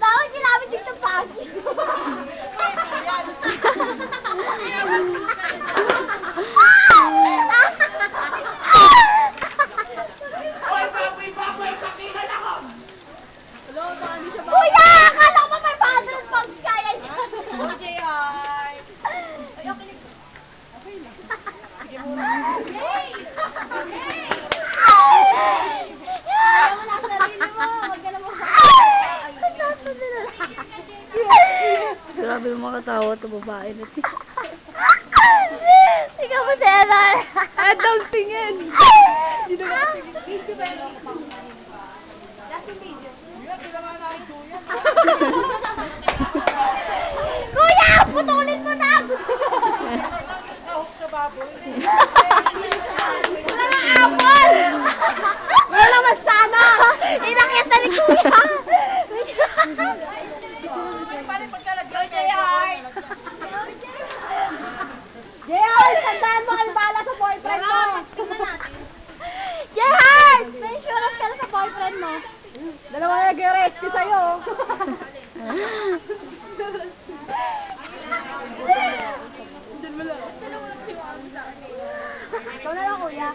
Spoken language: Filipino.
Bakit sinabi dito pagi? Kuya! Akala ko may 500 pounds kaya niya. OJR! Ay, okay lang. Okay lang. Yay! Yay! Grabe yung mga tawa to babae na to. Ikaw mo, Cesar. Adult tingin! Hindi na Kuya, putulin mo na! Wala Jehar, tandaan mo ang bala sa boyfriend mo! Jehar! May insurance ka na sa boyfriend mo. Dalawa na nag-rescue sa'yo. Ikaw na lang, kuya.